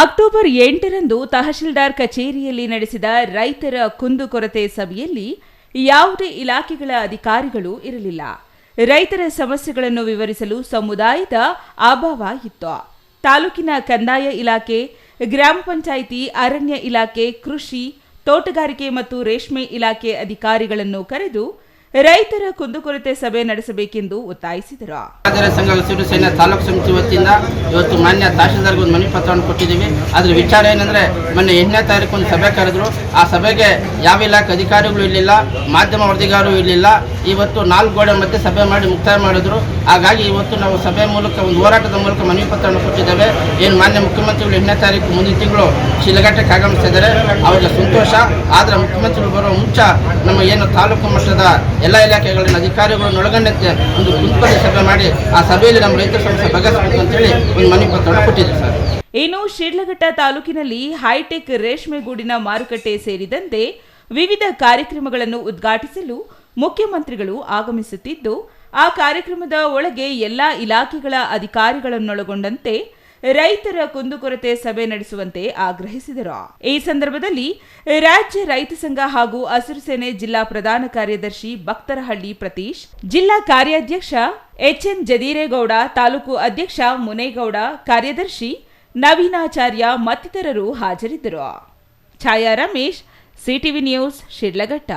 October ಎಂಟರಂದು ತಹಶೀಲ್ದಾರ್ ಕಚೇರಿಯಲ್ಲಿ ನಡೆಸಿದ ರೈತರ ಕುಂದುಕೊರತೆ ಸಭೆಯಲ್ಲಿ ಯಾವುದೇ ಇಲಾಖೆಗಳ ಅಧಿಕಾರಿಗಳು ಇರಲಿಲ್ಲ. ರೈತರ ಸಮಸ್ಯೆಗಳನ್ನು ವಿವರಿಸಲು ಸಮುದಾಯದ ಅಭಾವ ಇತ್ತು. ತಾಲೂಕಿನ ಕಂದಾಯ ಇಲಾಖೆ, ಗ್ರಾಮ ಪಂಚಾಯಿತಿ, ಅರಣ್ಯ ಇಲಾಖೆ, ಕೃಷಿ, ತೋಟಗಾರಿಕೆ ಮತ್ತು ರೇಷ್ಮೆ ಇಲಾಖೆ ಅಧಿಕಾರಿಗಳನ್ನು ಕರೆದು ರೈತರ ಕುಂದುಕೊರತೆ ಸಭೆ ನಡೆಸಬೇಕೆಂದು ಒತ್ತಾಯಿಸಿದರು. ಸಂಘ ಹಸಿರು ಸೇನೆ ತಾಲೂಕು ಸಮಿತಿ ವತಿಯಿಂದ ಇವತ್ತು ಮಾನ್ಯ ತಹಶೀಲ್ದಾರ್ಗೆ ಒಂದು ಮನವಿ ಪತ್ರವನ್ನು ಕೊಟ್ಟಿದ್ದೀವಿ. ಅದ್ರ ವಿಚಾರ ಏನಂದ್ರೆ, ಮೊನ್ನೆ ಎಂಟನೇ ತಾರೀಕು ಒಂದು ಸಭೆ ಕರೆದ್ರು. ಆ ಸಭೆಗೆ ಯಾವ ಇಲಾಖೆ ಅಧಿಕಾರಿಗಳು ಇರಲಿಲ್ಲ, ಮಾಧ್ಯಮ ವರದಿಗಾರರು ಇರಲಿಲ್ಲ. ಇವತ್ತು ನಾಲ್ಕು ಗೋಡೆ ಮಧ್ಯೆ ಸಭೆ ಮಾಡಿ ಮುಕ್ತಾಯ ಮಾಡಿದ್ರು. ಹಾಗಾಗಿ ಇವತ್ತು ನಾವು ಸಭೆ ಮೂಲಕ, ಒಂದು ಹೋರಾಟದ ಮೂಲಕ ಮನವಿ ಪತ್ರವನ್ನು ಕೊಟ್ಟಿದ್ದೇವೆ. ಏನು ಮಾನ್ಯ ಮುಖ್ಯಮಂತ್ರಿಗಳು ಎಂಟನೇ ತಾರೀಕು ಮುಂದಿನ ತಿಂಗಳು ಶಿಲಘಟ್ಟಕ್ಕೆ ಆಗಮಿಸಿದ್ದಾರೆ ಅವರಿಗೆ ಸಂತೋಷ. ಆದರೆ ಮುಖ್ಯಮಂತ್ರಿಗಳು ಬರುವ ಮುಂಚೆ ನಮ್ಮ ಏನು ತಾಲೂಕು ಮಟ್ಟದ ಎಲ್ಲ ಇಲಾಖೆಗಳನ್ನ ಅಧಿಕಾರಿಗಳನ್ನು ಒಳಗೊಂಡಂತೆ ಒಂದು ಉತ್ಪನ್ನ ಸಭೆ ಮಾಡಿ ಆ ಸಭೆಯಲ್ಲಿ ನಮ್ಮ ರೈತರ ಸಮಸ್ಯೆ ಬಗೆಹರಿಸಬೇಕು ಅಂತೇಳಿ ಒಂದು ಮನವಿ ಪತ್ರವನ್ನು ಕೊಟ್ಟಿದ್ದೀವಿ ಸರ್. ಇನ್ನು ಶಿಡ್ಲಘಟ್ಟ ತಾಲೂಕಿನಲ್ಲಿ ಹೈಟೆಕ್ ರೇಷ್ಮೆ ಗೂಡಿನ ಮಾರುಕಟ್ಟೆ ಸೇರಿದಂತೆ ವಿವಿಧ ಕಾರ್ಯಕ್ರಮಗಳನ್ನು ಉದ್ಘಾಟಿಸಲು ಮುಖ್ಯಮಂತ್ರಿಗಳು ಆಗಮಿಸುತ್ತಿದ್ದು, ಆ ಕಾರ್ಯಕ್ರಮದ ಒಳಗೆ ಎಲ್ಲಾ ಇಲಾಖೆಗಳ ಅಧಿಕಾರಿಗಳನ್ನೊಳಗೊಂಡಂತೆ ರೈತರ ಕುಂದುಕೊರತೆ ಸಭೆ ನಡೆಸುವಂತೆ ಆಗ್ರಹಿಸಿದರು. ಈ ಸಂದರ್ಭದಲ್ಲಿ ರಾಜ್ಯ ರೈತ ಸಂಘ ಹಾಗೂ ಹಸಿರು ಸೇನೆ ಜಿಲ್ಲಾ ಪ್ರಧಾನ ಕಾರ್ಯದರ್ಶಿ ಭಕ್ತರಹಳ್ಳಿ ಪ್ರತೀಶ್, ಜಿಲ್ಲಾ ಕಾರ್ಯಾಧ್ಯಕ್ಷ ಎಚ್ಎನ್ ಜದೀರೇಗೌಡ, ತಾಲೂಕು ಅಧ್ಯಕ್ಷ ಮುನೇಗೌಡ, ಕಾರ್ಯದರ್ಶಿ ನವೀನಾಚಾರ್ಯ ಮತ್ತಿತರರು ಹಾಜರಿದ್ದರು. Chaya Ramesh, CTV news Shidlaghatta